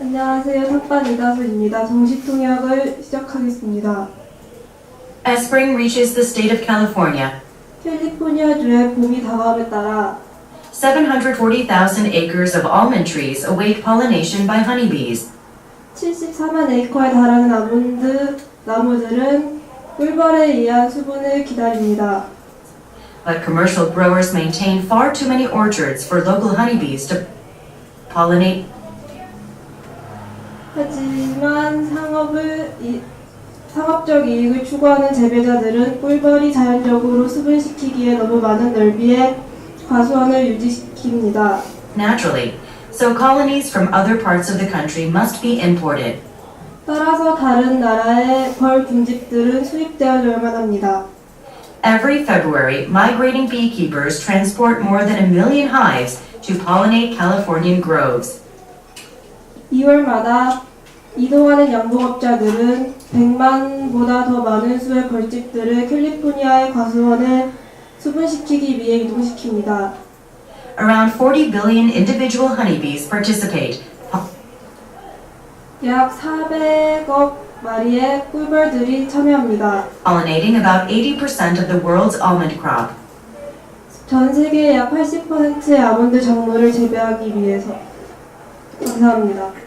안녕하세요. 탑반 이다수입니다. 정식 통역을 시작하겠습니다. As spring reaches the state of California, 캘리포니아주의 봄이 다가옴에 따라 740,000 acres of almond trees await pollination by honeybees. 74만 에이커에 달하는 아몬드 나무들은 꿀벌에 의한 수분을 기다립니다. But commercial growers maintain far too many orchards for local honeybees to pollinate. 하지만 상업을 이- 상업적 이익을 추구하는 재배자들은 꿀벌이 자연적으로 수분시키기에 너무 많은 넓이의 과수원을 유지시킵니다. Naturally, so colonies from other parts of the country must be imported. 따라서 다른 나라의 벌 군집들은 수입되어야만 합니다. Every February, migrating beekeepers transport more than a million hives to pollinate Californian groves. 2월마다 이동하는 양봉업자들은 100만보다 더 많은 수의 벌집들을 캘리포니아의 과수원에 수분시키기 위해 이동시킵니다. Around 40 billion individual honeybees participate, 약 400억 마리의 꿀벌들이 참여합니다. pollinating about 80% of the world's almond crop. 전 세계의 약 80%의 아몬드 작물을 재배하기 위해서 감사합니다.